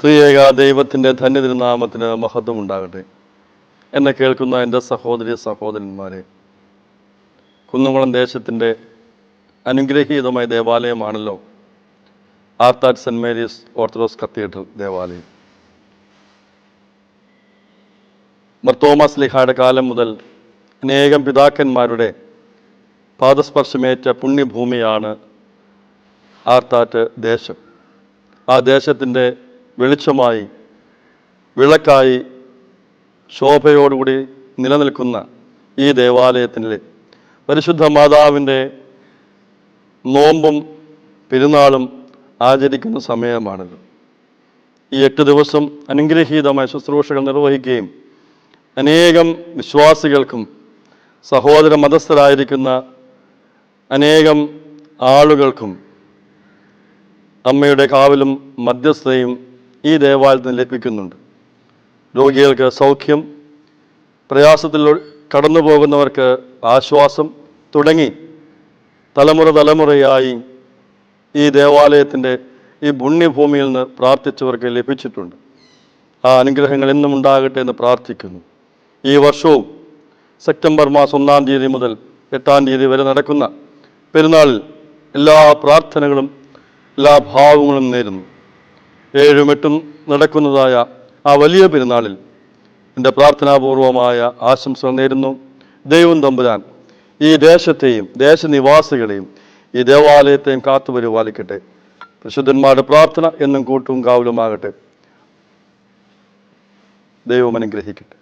ത്രിയേക ദൈവത്തിന്റെ ധന്യതിരുനാമത്തിന് മഹത്വം ഉണ്ടാകട്ടെ എന്നെ കേൾക്കുന്ന എന്റെ സഹോദരി സഹോദരന്മാരെ കുന്നംകുളം ദേശത്തിന്റെ അനുഗ്രഹീതമായ ദേവാലയമാണല്ലോ Arthat saint Mary's orthodox cathedral ദേവാലയം. മർത്തോമാസ് ലിഹായുടെ കാലം മുതൽ അനേകം പിതാക്കന്മാരുടെ പാദസ്പർശമേറ്റ പുണ്യഭൂമിയാണ് ആർത്താറ്റ് ദേശം. ആ ദേശത്തിന്റെ വെളിച്ചമായി വിളക്കായി ശോഭയോടുകൂടി നിലനിൽക്കുന്ന ഈ ദേവാലയത്തിന്റെ പരിശുദ്ധ മാതാവിന്റെ നോമ്പും പെരുന്നാളും ആചരിക്കുന്ന സമയമാണിത്. ഈ എട്ട് ദിവസം അനുഗ്രഹീതമായ ശുശ്രൂഷകൾ നിർവഹിക്കുകയും അനേകം വിശ്വാസികൾക്കും സഹോദര മതസ്ഥരായിരിക്കുന്ന അനേകം ആളുകൾക്കും അമ്മയുടെ കാവലും മധ്യസ്ഥതയും ഈ ദേവാലയത്തിന് ലഭിക്കുന്നുണ്ട്. രോഗികൾക്ക് സൗഖ്യം പ്രയാസത്തിൽ കടന്നു പോകുന്നവർക്ക് ആശ്വാസം തുടങ്ങി തലമുറ തലമുറയായി ഈ ദേവാലയത്തിന്റെ ഈ പുണ്യഭൂമിയിൽ നിന്ന് പ്രാർത്ഥിച്ചവർക്ക് ലഭിച്ചിട്ടുണ്ട്. ആ അനുഗ്രഹങ്ങൾ എന്നും ഉണ്ടാകട്ടെ എന്ന് പ്രാർത്ഥിക്കുന്നു. ഈ വർഷവും സെപ്റ്റംബർ മാസം ഒന്നാം തീയതി മുതൽ എട്ടാം തീയതി വരെ നടക്കുന്ന പെരുന്നാളിൽ എല്ലാ പ്രാർത്ഥനകളും എല്ലാ ഭാവങ്ങളും നേരുന്നു. ഏഴും എട്ടും നടക്കുന്നതായ ആ വലിയ പെരുന്നാളിൽ എന്റെ പ്രാർത്ഥനാപൂർവമായ ആശംസകൾ നേരുന്നു. ദൈവം തമ്പുരാൻ ഈ ദേശത്തെയും ദേശനിവാസികളെയും ഈ ദേവാലയത്തെയും കാത്തു പരിപാലിക്കട്ടെ. പരിശുദ്ധന്മാരുടെ പ്രാർത്ഥന എന്നും കൂട്ടും കാവലുമാകട്ടെ. ദൈവം അനുഗ്രഹിക്കട്ടെ.